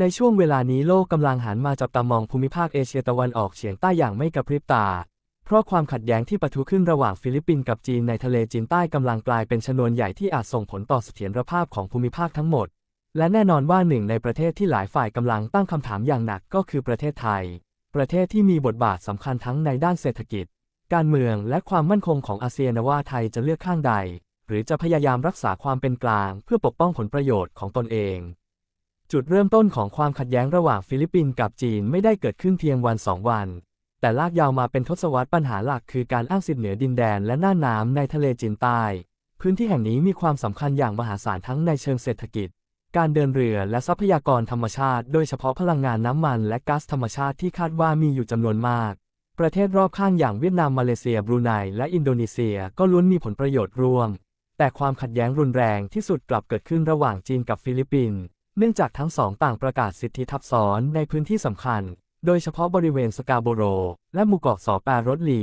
ในช่วงเวลานี้โลกกำลังหันมาจับตามองภูมิภาคเอเชียตะวันออกเฉียงใต้อย่างไม่กระพริบตา เพราะความขัดแย้งที่ปะทุขึ้นระหว่างฟิลิปปินส์กับจีนในทะเลจีนใต้กำลังกลายเป็นชนวนใหญ่ที่อาจส่งผลต่อเสถียรภาพของภูมิภาคทั้งหมด และแน่นอนว่าหนึ่งในประเทศที่หลายฝ่ายกำลังตั้งคำถามอย่างหนักก็คือประเทศไทย ประเทศที่มีบทบาทสำคัญทั้งในด้านเศรษฐกิจ การเมืองและความมั่นคงของอาเซียนว่าไทยจะเลือกข้างใด หรือจะพยายามรักษาความเป็นกลาง เพื่อปกป้องผลประโยชน์ของตนเอง จุดเริ่มต้นของความขัดแย้งระหว่างฟิลิปปินส์กับจีนไม่ได้เกิดขึ้นเพียงวันสองวัน แต่ลากยาวมาเป็นทศวรรษปัญหาหลักคือการอ้างสิทธิเหนือดินแดนและน่านน้ำในทะเลจีนใต้ พื้นที่แห่งนี้มีความสำคัญอย่างมหาศาลทั้งในเชิงเศรษฐกิจ การเดินเรือและทรัพยากรธรรมชาติ โดยเฉพาะพลังงานน้ำมันและก๊าซธรรมชาติที่คาดว่ามีอยู่จำนวนมาก ประเทศรอบข้างอย่างเวียดนามมาเลเซียบรูไนและอินโดนีเซียก็ล้วนมีผลประโยชน์ร่วม แต่ความขัดแย้งรุนแรงที่สุดกลับเกิดขึ้นระหว่างจีนกับฟิลิปปินส์ เนื่องจากทั้งสองต่างประกาศสิทธิทับซ้อนในพื้นที่สำคัญ โดยเฉพาะบริเวณสกาโบโร และหมู่เกาะสอแปรรถลี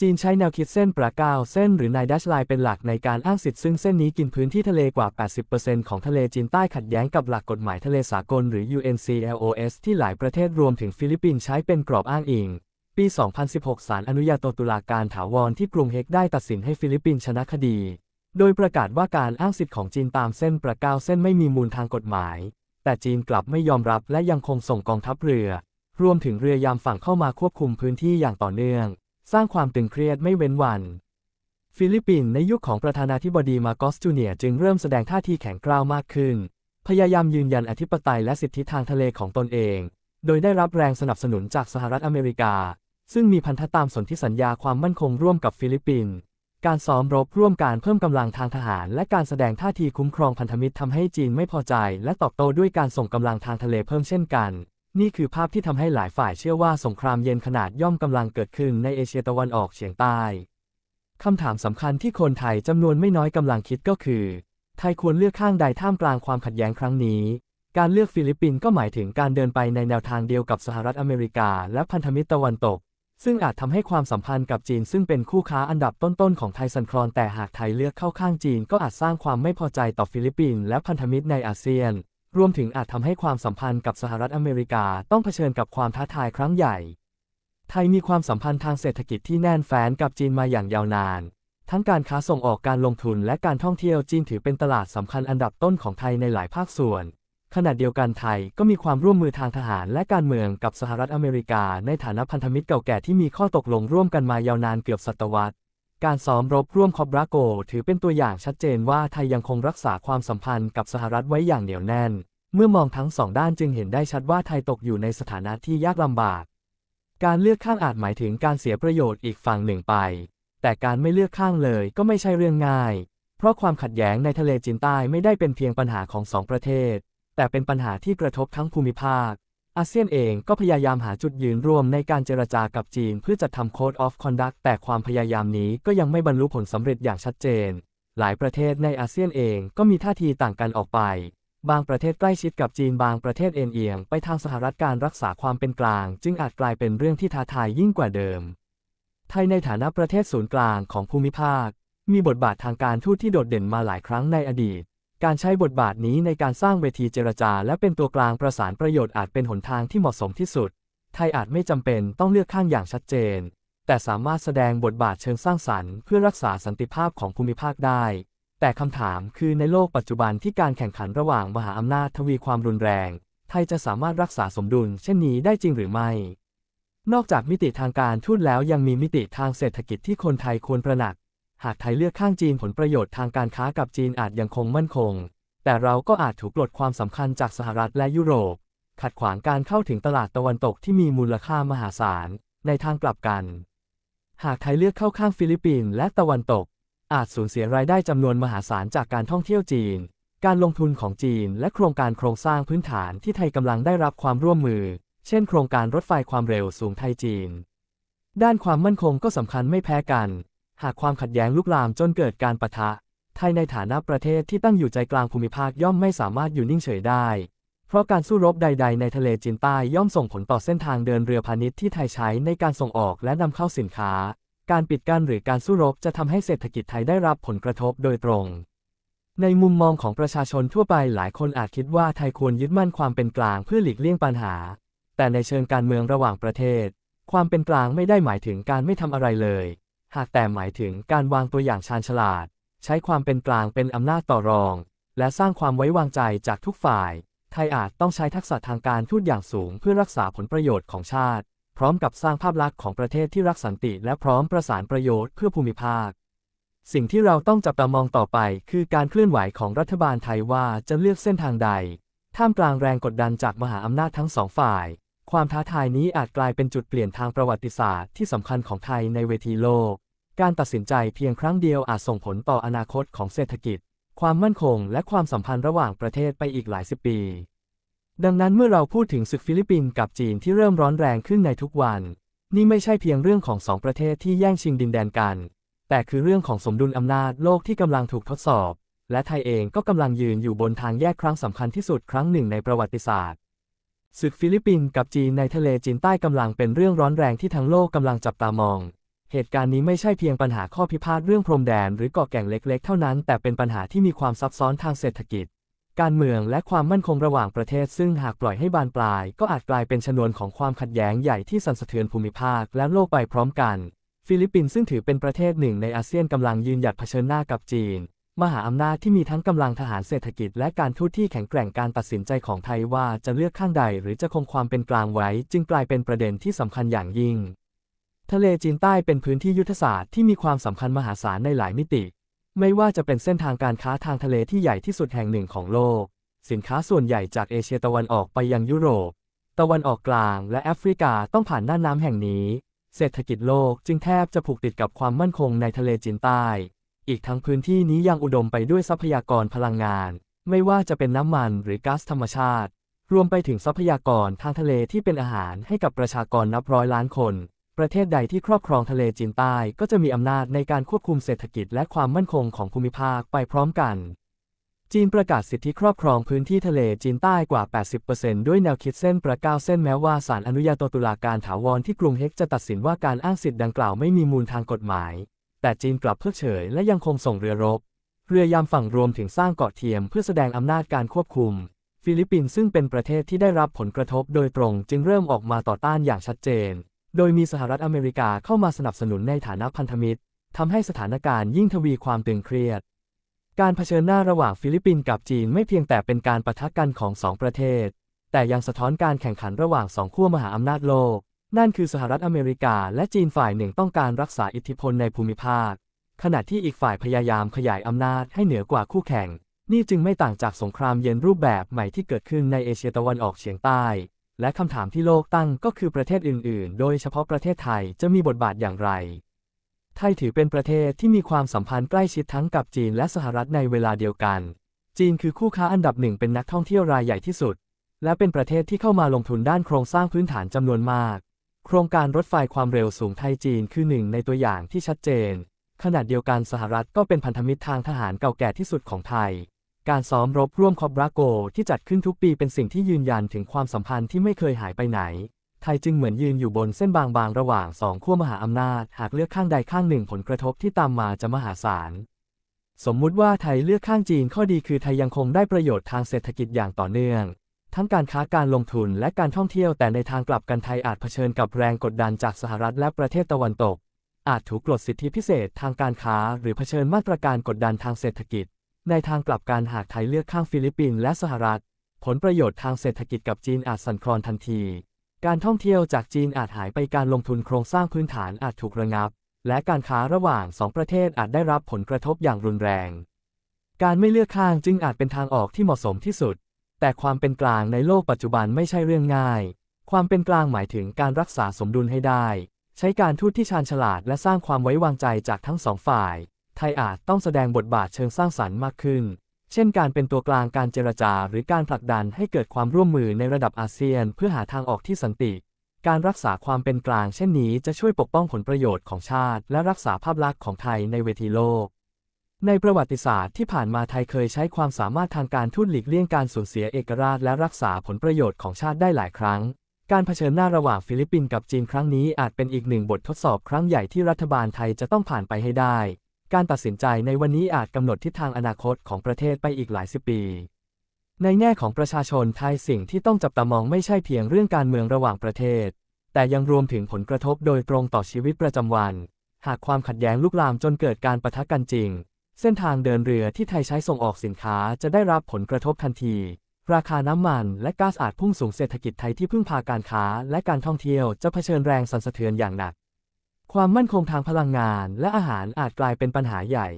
จีนใช้แนวคิดเส้นประกาวเส้นหรือนายดัชไลน์เป็นหลักในการอ้างสิทธิ์ซึ่งเส้นนี้กินพื้นที่ทะเลกว่า 80%ของทะเลจีนใต้ขัดแย้งกับหลักกฎหมายทะเลสากลหรือ UNCLOS ที่หลายประเทศรวมถึงฟิลิปปินส์ใช้เป็นกรอบอ้างอิงปี 2016 ศาลอนุญาโตตุลาการถาวรที่กรุงเฮกได้ตัดสินให้ฟิลิปปินส์ชนะคดี โดยประกาศว่าการอ้างสิทธิ์ของจีนตามเส้นประกาวเส้นไม่มีมูลทางกฎหมาย แต่จีนกลับไม่ยอมรับและยังคงส่งกองทัพเรือ รวมถึงเรือยามฝั่งเข้ามาควบคุมพื้นที่อย่างต่อเนื่อง สร้างความตึงเครียดไม่เว้นวัน ฟิลิปปินส์ในยุคของประธานาธิบดีมาโกสจูเนียจึงเริ่มแสดงท่าทีแข็งกร้าวมากขึ้น พยายามยืนยันอธิปไตยและสิทธิทางทะเลของตนเอง โดยได้รับแรงสนับสนุนจากสหรัฐอเมริกา ซึ่งมีพันธตามสนธิสัญญาความมั่นคงร่วมกับฟิลิปปินส์ การซ้อมรบร่วมการเพิ่มกำลังทางทหาร และการแสดงท่าทีคุ้มครองพันธมิตรทำให้จีนไม่พอใจ และตอบโต้ด้วยการส่งกำลังทางทะเลเพิ่มเช่นกัน นี่คือภาพที่ทำให้หลายฝ่ายเชื่อว่าสงครามเย็นขนาดย่อมกำลังเกิดขึ้นในเอเชียตะวันออกเฉียงใต้คำถามสำคัญที่คนไทยจำนวนไม่น้อยกำลังคิดก็คือ ไทยควรเลือกข้างใดท่ามกลางความขัดแย้งครั้งนี้ การเลือกฟิลิปปินส์ก็หมายถึงการเดินไปในแนวทางเดียวกับสหรัฐอเมริกา และพันธมิตรตะวันตก ซึ่งอาจทำให้ความสัมพันธ์กับจีนซึ่งเป็นคู่ค้าอันดับต้นๆของไทยสันคลอนแต่หากไทยเลือกเข้าข้างจีนก็อาจสร้างความไม่พอใจต่อฟิลิปปินส์และพันธมิตรในอาเซียน รวมถึงอาจทำให้ความสัมพันธ์กับสหรัฐอเมริกาต้องเผชิญกับความท้าทายครั้งใหญ่ ไทยมีความสัมพันธ์ทางเศรษฐกิจที่แน่นแฟ้นกับจีนมาอย่างยาวนาน ทั้งการค้าส่งออกการลงทุนและการท่องเที่ยวจีนถือเป็นตลาดสำคัญอันดับต้นของไทยในหลายภาคส่วน ขณะเดียวกันไทยก็มีความร่วมมือทางทหารและการเมืองกับสหรัฐอเมริกา ในฐานะพันธมิตรเก่าแก่ที่มีข้อตกลงร่วมกันมายาวนานเกือบศตวรรษ การซ้อมรบร่วมคอบราโก ถือเป็นตัวอย่างชัดเจนว่าไทยยังคงรักษาความสัมพันธ์กับสหรัฐไว้อย่างเหนียวแน่น เมื่อมองทั้งสองด้านจึงเห็นได้ชัดว่าไทยตกอยู่ในสถานะที่ยากลำบาก การเลือกข้างอาจหมายถึงการเสียประโยชน์อีกฝั่งหนึ่งไป แต่การไม่เลือกข้างเลยก็ไม่ใช่เรื่องง่าย เพราะความขัดแย้งในทะเลจีนใต้ไม่ได้เป็นเพียงปัญหาของสองประเทศ แต่เป็นปัญหาที่กระทบทั้งภูมิภาค อาเซียนเองก็พยายามหาจุดยืนร่วมในการเจรจากับจีนเพื่อจัดทำ Code of Conduct แต่ความพยายามนี้ก็ยังไม่บรรลุผลสำเร็จอย่างชัดเจน หลายประเทศในอาเซียนเองก็มีท่าทีต่างกันออกไป บางประเทศใกล้ชิดกับจีนบางประเทศเอ็นเอียงไปทางสหรัฐการรักษาความเป็นกลาง จึงอาจกลายเป็นเรื่องที่ท้าทายยิ่งกว่าเดิม ไทยในฐานะประเทศศูนย์กลางของภูมิภาค มีบทบาททางการทูตที่โดดเด่นมาหลายครั้งในอดีต การใช้บทบาทนี้ในการสร้างเวทีเจรจา และเป็นตัวกลางประสานประโยชน์อาจเป็นหนทางที่เหมาะสมที่สุด ไทยอาจไม่จำเป็นต้องเลือกข้างอย่างชัดเจน แต่สามารถแสดงบทบาทเชิงสร้างสรรค์เพื่อรักษาสันติภาพของภูมิภาคได้ แต่คำถามคือในโลกปัจจุบันที่การแข่งขันระหว่างมหาอำนาจทวีความรุนแรง ไทยจะสามารถรักษาสมดุล เช่นนี้ได้จริงหรือไม่ นอกจากมิติทางการทูตแล้วยังมีมิติทางเศรษฐกิจที่คนไทยควรตระหนัก หากไทยเลือกข้างจีนผลประโยชน์ทางการค้ากับจีนอาจยังคงมั่นคง แต่เราก็อาจถูกลดความสำคัญจากสหรัฐและยุโรป ขัดขวางการเข้าถึงตลาดตะวันตกที่มีมูลค่ามหาศาล ในทางกลับกัน หากไทยเลือกเข้าข้างฟิลิปปินส์และตะวันตก อาจสูญเสียรายได้จำนวนมหาศาลจากการท่องเที่ยวจีน การลงทุนของจีนและโครงการโครงสร้างพื้นฐานที่ไทยกำลังได้รับความร่วมมือ เช่น โครงการรถไฟความเร็วสูงไทยจีน ด้านความมั่นคงก็สำคัญไม่แพ้กัน หากความขัดแย้งลุกลามจนเกิดการปะทะ ไทยในฐานะประเทศที่ตั้งอยู่ใจกลางภูมิภาคย่อมไม่สามารถอยู่นิ่งเฉยได้ เพราะการสู้รบใด ๆ ในทะเลจีนใต้ย่อมส่งผลต่อเส้นทางเดินเรือพาณิชย์ที่ไทยใช้ในการส่งออกและนำเข้าสินค้า การปิดกั้นหรือการสู้รบจะทำให้เศรษฐกิจไทยได้รับผลกระทบโดยตรง ในมุมมองของประชาชนทั่วไปหลายคนอาจคิดว่าไทยควรยึดมั่นความเป็นกลางเพื่อหลีกเลี่ยงปัญหา แต่ในเชิงการเมืองระหว่างประเทศ ความเป็นกลางไม่ได้หมายถึงการไม่ทำอะไรเลย หากแต่หมายถึงการวางตัวอย่างชาญฉลาด ใช้ความเป็นกลางเป็นอำนาจต่อรอง และสร้างความไว้วางใจจากทุกฝ่าย ไทยอาจต้องใช้ทักษะทางการทูตอย่างสูงเพื่อรักษาผลประโยชน์ของชาติ พร้อมกับสร้างภาพลักษณ์ของประเทศที่รักสันติ และพร้อมประสานประโยชน์เพื่อภูมิภาค สิ่งที่เราต้องจับตามองต่อไป คือการเคลื่อนไหวของรัฐบาลไทยว่าจะเลือกเส้นทางใด ท่ามกลางแรงกดดันจากมหาอำนาจทั้งสองฝ่ายความท้าทายนี้อาจกลายเป็นจุดเปลี่ยนทางประวัติศาสตร์ที่สำคัญของไทยในเวทีโลก การตัดสินใจเพียงครั้งเดียวอาจส่งผลต่ออนาคตของเศรษฐกิจ ความมั่นคง และความสัมพันธ์ระหว่างประเทศไปอีกหลายสิบปี ดังนั้นเมื่อเราพูดถึงศึกฟิลิปปินส์กับจีนที่เริ่มร้อนแรงขึ้นในทุกวัน นี่ไม่ใช่เพียงเรื่องของสองประเทศที่แย่งชิงดินแดนกัน แต่คือเรื่องของสมดุลอำนาจโลกที่กำลังถูกทดสอบ และไทยเองก็กำลังยืนอยู่บนทางแยกครั้งสำคัญที่สุดครั้งหนึ่งในประวัติศาสตร์ศึกฟิลิปปินส์กับจีนในทะเลจีนใต้กำลังเป็นเรื่องร้อนแรงที่ทั้งโลกกำลังจับตามอง เหตุการณ์นี้ไม่ใช่เพียงปัญหาข้อพิพาทเรื่องพรมแดนหรือเกาะแก่งเล็ก ๆ เท่านั้น แต่เป็นปัญหาที่มีความซับซ้อนทางเศรษฐกิจ การเมืองและความมั่นคงระหว่างประเทศ ซึ่งหากปล่อยให้บานปลาย ก็อาจกลายเป็นชนวนของความขัดแย้งใหญ่ที่สั่นสะเทือนภูมิภาคและโลกไปพร้อมกัน ฟิลิปปินส์ซึ่งถือเป็นประเทศหนึ่งในอาเซียนกำลังยืนหยัดเผชิญหน้ากับจีน มหาอำนาจที่มีทั้งกำลังทหารเศรษฐกิจ และการทูตที่แข็งแกร่งการตัดสินใจของไทยว่าจะเลือกข้างใด หรือจะคงความเป็นกลางไว้ จึงกลายเป็นประเด็นที่สำคัญอย่างยิ่ง ทะเลจีนใต้เป็นพื้นที่ยุทธศาสตร์ที่มีความสำคัญมหาศาลในหลายมิติ ไม่ว่าจะเป็นเส้นทางการค้าทางทะเลที่ใหญ่ที่สุดแห่งหนึ่งของโลก สินค้าส่วนใหญ่จากเอเชียตะวันออกไปยังยุโรป ตะวันออกกลางและแอฟริกาต้องผ่านน่านน้ำแห่งนี้ เศรษฐกิจโลกจึงแทบจะผูกติดกับความมั่นคงในทะเลจีนใต้ อีกทั้งพื้นที่นี้ยังอุดมไปด้วยทรัพยากรพลังงาน ไม่ว่าจะเป็นน้ำมันหรือก๊าซธรรมชาติ รวมไปถึงทรัพยากรทางทะเลที่เป็นอาหารให้กับประชากรนับร้อยล้านคน ประเทศใดที่ครอบครองทะเลจีนใต้ก็จะมีอำนาจในการควบคุมเศรษฐกิจและความมั่นคงของภูมิภาคไปพร้อมกัน จีนประกาศสิทธิครอบครองพื้นที่ทะเลจีนใต้กว่า 80%ด้วยแนวคิดเส้นประก้าวเส้นแม้ว่าศาลอนุญาโตตุลาการถาวรที่กรุงเฮกจะตัดสินว่าการอ้างสิทธิ์ดังกล่าวไม่มีมูลทางกฎหมาย แต่จีนกลับเพิกเฉยและยังคงส่งเรือรบ เรือยามฝั่งรวมถึงสร้างเกาะเทียมเพื่อแสดงอำนาจการควบคุมฟิลิปปินส์ซึ่งเป็นประเทศที่ได้รับผลกระทบโดยตรงจึงเริ่มออกมาต่อต้านอย่างชัดเจน โดยมีสหรัฐอเมริกาเข้ามาสนับสนุนในฐานะพันธมิตรทำให้สถานการณ์ยิ่งทวีความตึงเครียด การเผชิญหน้าระหว่างฟิลิปปินส์กับจีนไม่เพียงแต่เป็นการประทะกันของสองประเทศ แต่ยังสะท้อนการแข่งขันระหว่างสองขั้วมหาอำนาจโลก นั่นคือสหรัฐอเมริกาและจีนฝ่ายหนึ่งต้องการรักษาอิทธิพลในภูมิภาค ขณะที่อีกฝ่ายพยายามขยายอำนาจให้เหนือกว่าคู่แข่ง นี่จึงไม่ต่างจากสงครามเย็นรูปแบบใหม่ที่เกิดขึ้นในเอเชียตะวันออกเฉียงใต้ และคำถามที่โลกตั้งก็คือประเทศอื่น ๆ โดยเฉพาะประเทศไทยจะมีบทบาทอย่างไร ไทยถือเป็นประเทศที่มีความสัมพันธ์ใกล้ชิดทั้งกับจีนและสหรัฐในเวลาเดียวกัน จีนคือคู่ค้าอันดับหนึ่งเป็นนักท่องเที่ยวรายใหญ่ที่สุด และเป็นประเทศที่เข้ามาลงทุนด้านโครงสร้างพื้นฐานจำนวนมาก โครงการรถไฟความเร็วสูงไทยจีนคือหนึ่งในตัวอย่างที่ชัดเจน ขณะเดียวกันสหรัฐก็เป็นพันธมิตรทางทหารเก่าแก่ที่สุดของไทย การซ้อมรบร่วมคอบราโกที่จัดขึ้นทุกปีเป็นสิ่งที่ยืนยันถึงความสัมพันธ์ที่ไม่เคยหายไปไหน ไทยจึงเหมือนยืนอยู่บนเส้นบางๆ ระหว่างสองขั้วมหาอำนาจ หากเลือกข้างใดข้างหนึ่งผลกระทบที่ตามมาจะมหาศาล สมมุติว่าไทยเลือกข้างจีนข้อดีคือไทยยังคงได้ประโยชน์ทางเศรษฐกิจอย่างต่อเนื่อง ทั้งการค้าการลงทุนและการท่องเที่ยวแต่ในทางกลับกันไทยอาจเผชิญกับแรงกดดันจากสหรัฐและประเทศตะวันตก อาจถูกกดสิทธิพิเศษทางการค้า หรือเผชิญมาตรการกดดันทางเศรษฐกิจ ในทางกลับกันหากไทยเลือกข้างฟิลิปปินส์และสหรัฐ ผลประโยชน์ทางเศรษฐกิจกับจีนอาจสั่นคลอนทันที การท่องเที่ยวจากจีนอาจหายไปการลงทุนโครงสร้างพื้นฐานอาจถูกระงับ และการค้าระหว่างสองประเทศอาจได้รับผลกระทบอย่างรุนแรง การไม่เลือกข้างจึงอาจเป็นทางออกที่เหมาะสมที่สุด แต่ความเป็นกลางในโลกปัจจุบันไม่ใช่เรื่องง่าย ความเป็นกลางหมายถึงการรักษาสมดุลให้ได้ ใช้การทูตที่ชาญฉลาดและสร้างความไว้วางใจจากทั้งสองฝ่าย ไทยอาจต้องแสดงบทบาทเชิงสร้างสรรค์มากขึ้น เช่นการเป็นตัวกลางการเจรจาหรือการผลักดันให้เกิดความร่วมมือในระดับอาเซียน เพื่อหาทางออกที่สันติ การรักษาความเป็นกลางเช่นนี้จะช่วยปกป้องผลประโยชน์ของชาติ และรักษาภาพลักษณ์ของไทยในเวทีโลกในประวัติศาสตร์ที่ผ่านมาไทยเคยใช้ความสามารถทางการทูตหลีกเลี่ยงการสูญเสียเอกราชและรักษาผลประโยชน์ของชาติได้หลายครั้ง การเผชิญหน้าระหว่างฟิลิปปินส์กับจีนครั้งนี้อาจเป็นอีกหนึ่งบททดสอบครั้งใหญ่ที่รัฐบาลไทยจะต้องผ่านไปให้ได้ การตัดสินใจในวันนี้อาจกำหนดทิศทางอนาคตของประเทศไปอีกหลายสิบปี ในแง่ของประชาชนไทยสิ่งที่ต้องจับตามองไม่ใช่เพียงเรื่องการเมืองระหว่างประเทศ แต่ยังรวมถึงผลกระทบโดยตรงต่อชีวิตประจำวัน หากความขัดแย้งลุกลามจนเกิดการปะทะกันจริง เส้นทางเดินเรือที่ไทยใช้ส่งออกสินค้าจะได้รับผลกระทบทันที ราคาน้ำมันและก๊าซอาจพุ่งสูงเศรษฐกิจไทยที่พึ่งพาการค้าและการท่องเที่ยวจะเผชิญแรงสั่นสะเทือนอย่างหนัก ความมั่นคงทางพลังงานและอาหารอาจกลายเป็นปัญหาใหญ่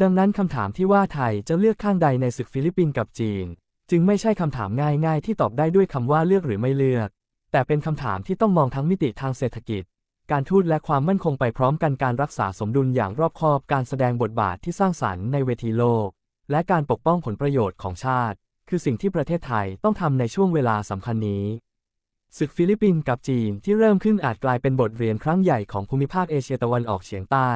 ดังนั้นคำถามที่ว่าไทยจะเลือกข้างใดในศึกฟิลิปปินส์กับจีน จึงไม่ใช่คำถามง่ายๆ ที่ตอบได้ด้วยคำว่าเลือกหรือไม่เลือก แต่เป็นคำถามที่ต้องมองทั้งมิติทางเศรษฐกิจ การทูตและความมั่นคงไปพร้อมกันการรักษาสมดุลอย่างรอบคอบการแสดงบทบาทที่สร้างสรรค์ในเวทีโลก และการปกป้องผลประโยชน์ของชาติ คือสิ่งที่ประเทศไทยต้องทำในช่วงเวลาสำคัญนี้ ศึกฟิลิปปินส์กับจีนที่เริ่มขึ้นอาจกลายเป็นบทเรียนครั้งใหญ่ของภูมิภาคเอเชียตะวันออกเฉียงใต้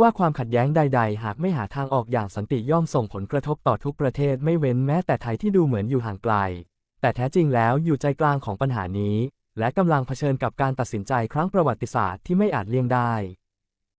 ว่าความขัดแย้งใด ๆ หากไม่หาทางออกอย่างสันติย่อมส่งผลกระทบต่อทุกประเทศไม่เว้นแม้แต่ไทยที่ดูเหมือนอยู่ห่างไกล แต่แท้จริงแล้วอยู่ใจกลางของปัญหานี้ และกำลังเผชิญกับการตัดสินใจครั้งประวัติศาสตร์ที่ไม่อาจเลี่ยงได้